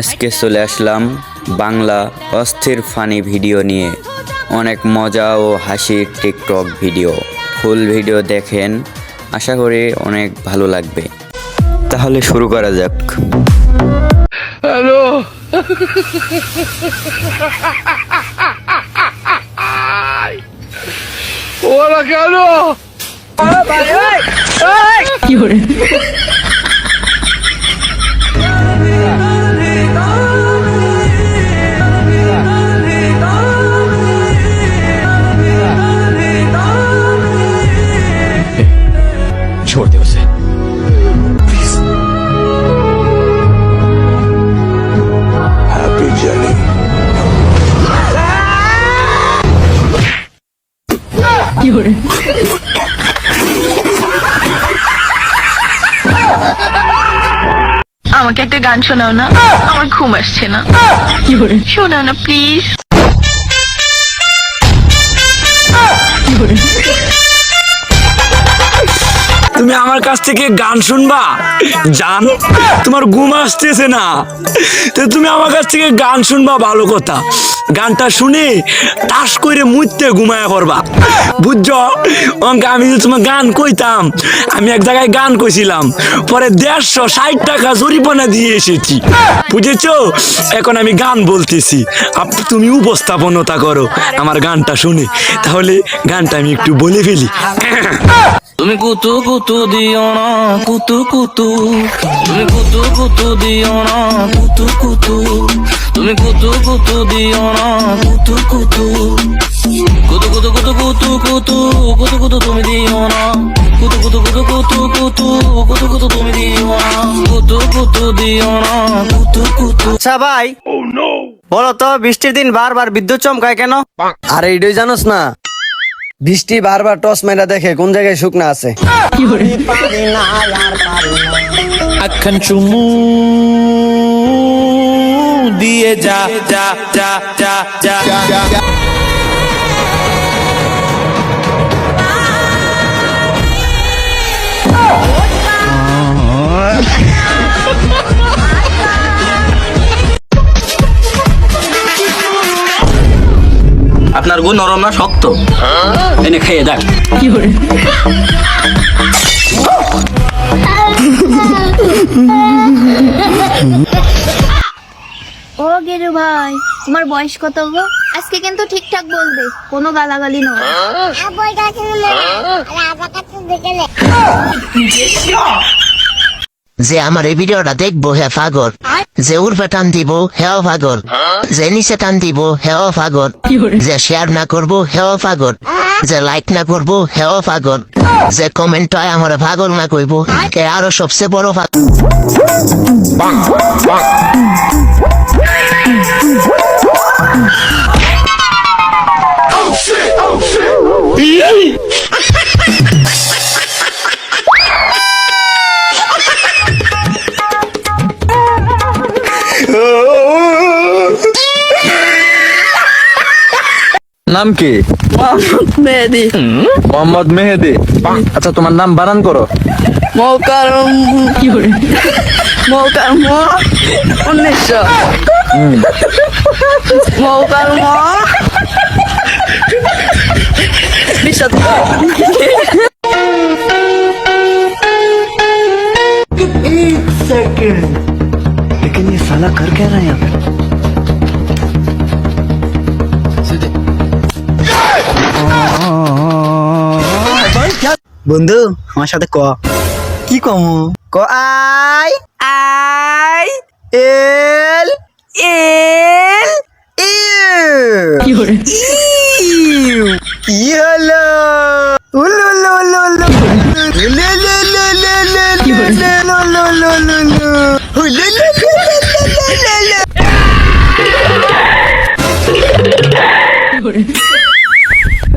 আজকে চলে আসলাম বাংলা অস্থির ফানি ভিডিও নিয়ে। অনেক মজা ও হাসির টিকটক ভিডিও। ফুল ভিডিও দেখেন আশা করি অনেক ভালো লাগবে। তাহলে শুরু করা যাক। ওরা কেন? छोड़ আমাকে একটা গান শোনাও না, আমার ঘুম আসছে না। শোনাও না প্লিজ তুমি আমার কাছ থেকে গান শুনবা? জান, তোমার ঘুম আসতেছে না। তো তুমি আমার কাছ থেকে গান শুনবা, ভালো কথা। গানটা শুনে তাস করে মুইতে ঘুমায় পড়বা। বুঝছ? অঙ্কে আমি তোমার গান কইতাম, আমি এক জায়গায় গান কইছিলাম, পরে দেড়শো ষাট টাকা জরিমানা দিয়ে এসেছি। বুঝেছ? এখন আমি গান বলতেছি। তুমি উপস্থাপনতা করো আমার গানটা শুনে। তাহলে গানটা আমি একটু বলে ফেলি। তুমি কুতু কুতু দিও না কুতু কুতু তুমি কুতু কুতু দিও না কুতু কুতু তুমি কুতু কুতু দিও না কুতু কুতু কুতু কুতু কুতু কুতু কুতু কুতু কুতু তুমি দিও না কুতু কুতু কুতু কুতু কুতু কুতু কুতু তুমি দিও না কুতু কুতু দিও না কুতু কুতু আচ্ছা ভাই বলো তো বৃষ্টির দিন বারবার বিদ্যুৎ চমকায় কেন আরে এটাই জানোস না বৃষ্টি বারবার টস মেরা দেখে কোন জায়গায় শুকনা আছে। আখন চুমু দিয়ে যা যা যা যা যা। আপনার গু নরম না শক্ত। এনে খেয়ে দেখ। কি করে ও গেরু ভাই তোমার বয়স কত গো? আজকে কিন্তু ঠিকঠাক বলবে কোনো গালাগালি নয়। যে আমার এই ভিডিওটা দেখব হে পাগল। যে উর্ফে টান দিব হেও পাগল। যে নিচে টান দিব হেও পাগল। যে শেয়ার না করব হেও পাগল। যে লাইক না করব হেও পাগল। যে কমেন্ট হয় আমার পাগল না কইবো কে আরও সবচেয়ে বড় পাগল। নাম কি মেহেদি মোহাম্মদ মেহেদি আচ্ছা তোমার নাম বানান করো মৌকারম কি করে মৌকারম উনিশশো মৌকারম एक सेकंड लेकिन ये साला कर क्या रहा है यहाँ पे বন্ধু আমার সাথে ক কি কমু ক আই আই এল এল কি হলো উলু উলু উলু উলু উলু উলু উলু উলু উলু উলু উলু উলু উলু উলু। উলু উলু উলু উলু উলু উলু।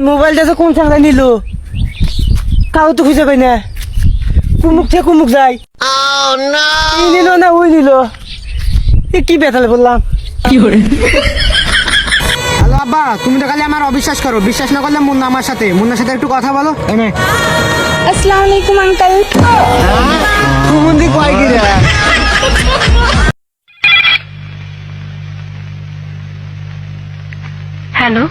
মোবাইলটা তো কোন চাঙ্গা নিল কাউ তো খুঁজে পাই না। কুমুক থেকে কুমুক যাই নিল না ওই নিল। এ কি বেতালে বললাম। কি করে হ্যালো তুমি তো খালি আমার অবিশ্বাস করো। বিশ্বাস না করলে মুন্না আমার সাথে। মুন্নার সাথে একটু কথা বলো। এনে আসসালামু আলাইকুম আঙ্কেল হ্যাঁ? কুমুন্দি কয় কি রে? হ্যালো।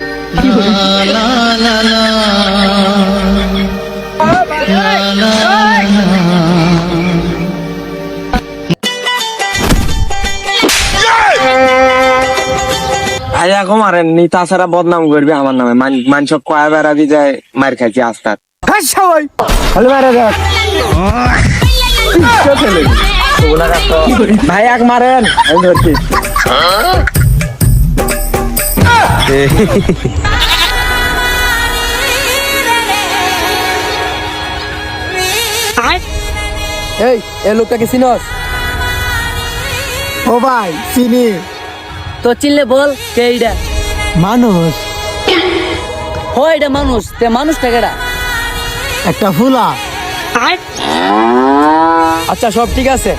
আয়া কো মারেন নি তাছাড়া বদনাম করবি আমার নামে। মানুষ কয়া বেড়া দি যায় মার খাইছি আস্তার। ভাই এক মারেন। আমি ধরছি। এই এ লোকটাকে চিনস? ও ভাই চিনি। তো চিনলে বল কে এইটা মানুষ। হয় এটা মানুষ। তে মানুষটা কেডা? একটা ফুলা। আচ্ছা সব ঠিক আছে।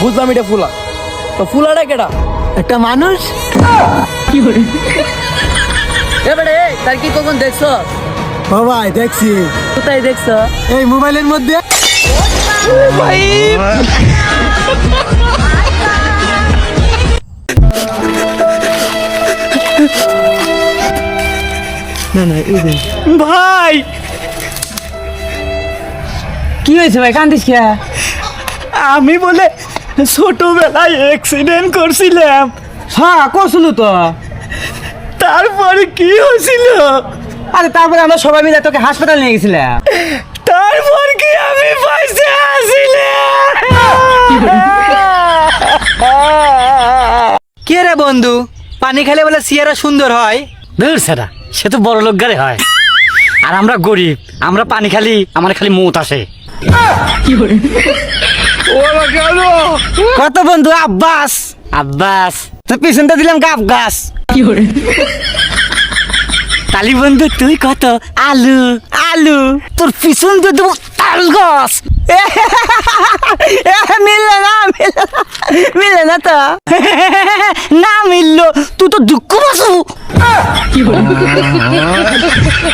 বুঝলাম এটা ফুলা। তো ফুলাটা কেডা? একটা মানুষ? কি এবারে এই, তার কি কখন দেখছ? ও ভাই দেখছি। কোথায় দেখছ? এই মোবাইলের মধ্যে। ভাই। কি হয়েছে ভাই? কান্দিস কে? আমি বলে ছোটবেলায় অ্যাক্সিডেন্ট করছিলাম। হ্যাঁ করছিল তো। তারপরে কি হয়েছিল? আরে তারপরে আমরা সবাই মিলে তোকে হাসপাতাল নিয়ে গেছিলাম। তারপর কি আমি পাইছে আসিলাম কে রে বন্ধু? পানি খেলে বলে সিয়ারা সুন্দর হয়। দূর সেটা সে তো বড় লোক গারে হয়। আর আমরা গরিব, আমরা পানি খালি, আমার খালি মুত আসে কত বন্ধু, আব্বাস? আব্বাস তো পিছনটা দিলাম গাব গাছ তালি বন্ধু, তুই কত? আলু আলু, তোর পিছন দিয়ে দেবো তাল গাছ মিললে না মিললে না তো। না মিললো তুই তো দুঃখ বাসু